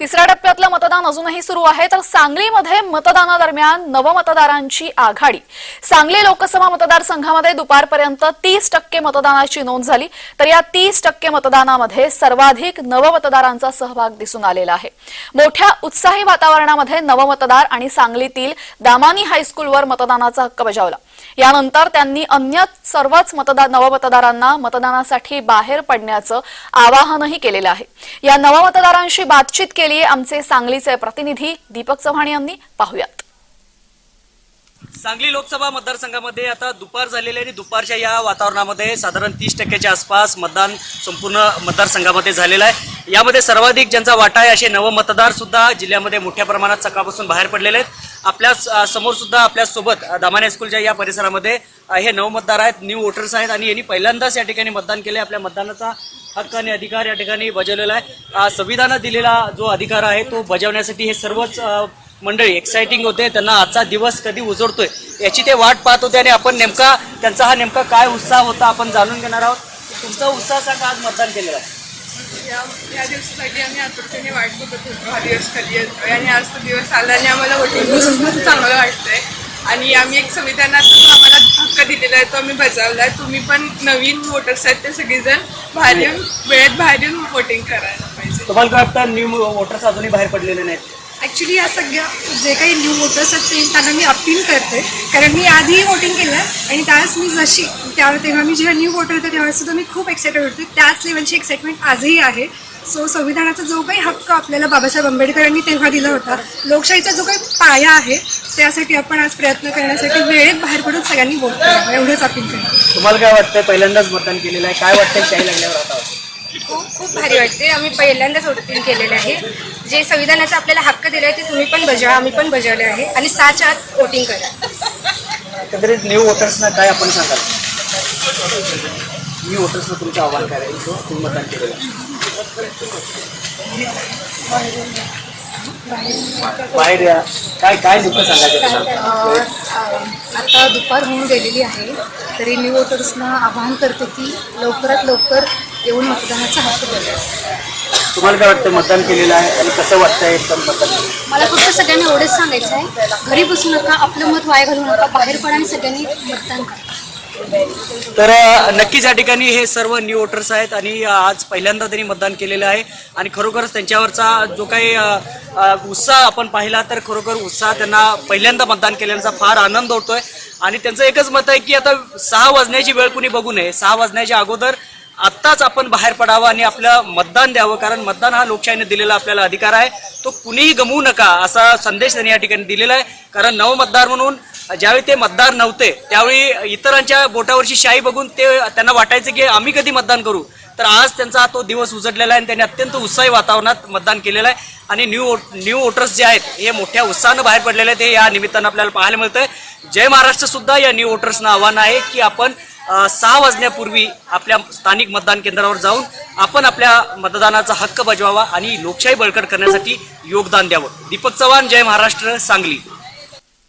तिसऱ्या टप्प्यातलं मतदान अजूनही सुरू आहे. तर सांगलीमध्ये मतदानादरम्यान नवमतदारांची आघाडी. सांगली लोकसभा मतदारसंघामध्ये दुपारपर्यंत तीस टक्के मतदानाची नोंद झाली. तर या तीस टक्के मतदानामध्ये सर्वाधिक नवमतदारांचा सहभाग दिसून आलेला आहे. मोठ्या उत्साही वातावरणामध्ये नवमतदार आणि सांगलीतील दामानी हायस्कूलवर मतदानाचा हक्क बजावला. यानंतर त्यांनी अन्य सर्वच मतदार नवमतदारांना मतदानासाठी बाहेर पडण्याचं आवाहनही केलेलं आहे. या नवमतदारांशी बातचीत केली आहे. आमचे सांगलीचे प्रतिनिधी दीपक चव्हाण यांनी पाहुयात. सांगली लोकसभा मतदारसंघामध्ये आता दुपार झालेली आहे आणि दुपारच्या या वातावरणामध्ये साधारण तीस टक्क्याच्या आसपास मतदान संपूर्ण मतदारसंघामध्ये झालेलं आहे. यामध्ये सर्वाधिक ज्यांचा वाटा आहे असे नवमतदार सुद्धा जिल्ह्यामध्ये मोठ्या प्रमाणात सकाळपासून बाहेर पडलेले आहेत. आपल्यासमोर सुद्धा आपल्यासोबत दामाने स्कूलच्या या परिसरामध्ये हे नवमतदार आहेत. न्यू वोटर्स आहेत आणि यांनी पहिल्यांदाच या ठिकाणी मतदान केले. आपल्या मतदानाचा हक्क आणि अधिकार या ठिकाणी बजावलेला आहे. संविधानात दिलेला जो अधिकार आहे तो बजावण्यासाठी हे सर्वच मंडळी एक्साइटिंग होते. त्यांना आजचा दिवस कधी उजळतोय याची ते वाट पाहत होते आणि आपण नेमका त्यांचा हा नेमका काय उत्साह होता आपण जाणून घेणार आहोत. तुमचा उत्साह सांगा आज मतदान केलेलं आहे. या या दिवसासाठी आम्ही आतुरतेने वाट बघत होतो. हा दिवस खाली येतोय आणि आज तो दिवस आला आणि आम्हाला वोटिंग करून खूप चांगलं वाटतंय. आणि आम्ही एक संविधानात आम्हाला हक्क दिलेला आहे तो आम्ही बजावला आहे तुम्ही पण नवीन वोटर्स आहेत ते सगळेजण बाहेर येऊन वेळेत बाहेर येऊन वोटिंग करायला पाहिजे. तुम्हाला काय वाटतं न्यू वोटर्स अजूनही बाहेर पडलेले नाहीत? ॲक्च्युली या सगळ्या जे काही न्यू वोटर्स आहेत ते त्यांना मी अपील करते. कारण मी आधीही वोटिंग केलं आहे आणि त्यावेळेस मी जशी त्या तेव्हा मी जेव्हा न्यू वोटर होते त्यावेळेस सुद्धा मी खूप एक्सायटेड होते. त्याच लेवलची एक्साइटमेंट आजही आहे. सो संविधानाचा जो काही हक्क आपल्याला बाबासाहेब आंबेडकरांनी तेव्हा दिला होता लोकशाहीचा जो काही पाया आहे त्यासाठी आपण आज प्रयत्न करण्यासाठी वेळेत बाहेर पडून सगळ्यांनी वोट करावं एवढंच अपील करतो. तुम्हाला काय वाटतंय? पहिल्यांदाच मतदान केलेलं आहे. काय वाटतंय? शाही लागल्यावर आता? खूप खूप भारी वाटते. आम्ही पहिल्यांदाच वोटिंग केलेले आहे. जे संविधानाचा आपल्याला हक्क दिला आहे ते तुम्ही पण बजावा आम्ही पण बजावले आहे. आणि सहाच्या आत वोटिंग करा. एकंदरीत न्यू वोटर्सना काय आपण सांगाल? न्यू वोटर्सना तुमचं आव्हान काय आहे? जो तुम्ही मतदान केलेलं आहे. बाहेर या. काय काय नेमकं सांगायचं तुम्हाला? आता दुपार होऊन गेलेली आहे. तरी न्यू वोटर्सना आवाहन करते की लवकरात लवकर येऊन मतदानाचा हक्क द्यावा तुम्हाला काय वाटतं मतदान केलेलं आहे आणि कसं वाटतंय एकदम मतदान? मला फक्त सगळ्यांना एवढंच सांगायचं आहे घरी बसू नका आपलं मत वाया घालू नका बाहेर पडा आणि सगळ्यांनी मतदान करा. तर नक्कीच या ठिकाणी हे सर्व न्यू वोटर्स आहेत आणि आज पहिल्यांदा त्यांनी मतदान केलेलं आहे आणि खरोखरच त्यांच्यावरचा जो काही उत्साह आपण पाहिला तर खरोखर उत्साह त्यांना पहिल्यांदा मतदान केल्याचा फार आनंद होतोय. आणि त्यांचं एकच मत आहे की आता सहा वाजण्याची वेळ कुणी बघू नये. सहा वाजण्याच्या अगोदर आत्ताच आपण बाहेर पडावं आणि आपलं मतदान द्यावं कारण मतदान हा लोकशाहीने दिलेला आपल्याला अधिकार आहे. तो कुणीही गमवू नका असा संदेश त्यांनी या ठिकाणी दिलेला आहे. कारण नवमतदार म्हणून ज्यावेळी ते मतदार नव्हते त्यावेळी इतरांच्या बोटावरची शाई बघून ते त्यांना वाटायचं की आम्ही कधी मतदान करू. तर आज त्यांचा तो दिवस उजडलेला आहे आणि त्यांनी अत्यंत उत्साही वातावरणात मतदान केलेलं आहे. आणि न्यू न्यू वोटर्स जे आहेत हे मोठ्या उत्साहानं बाहेर पडलेले आहेत. हे या निमित्तानं आपल्याला पाहायला मिळतंय. जय महाराष्ट्र सुद्धा या न्यू वोटर्सना आव्हान आहे की आपण सहा वाजण्यापूर्वी आपल्या स्थानिक मतदान केंद्रावर जाऊन आपण आपल्या मतदानाचा हक्क बजवावा आणि लोकशाही बळकट करण्यासाठी योगदान द्यावं. दीपक चव्हाण जय महाराष्ट्र सांगली.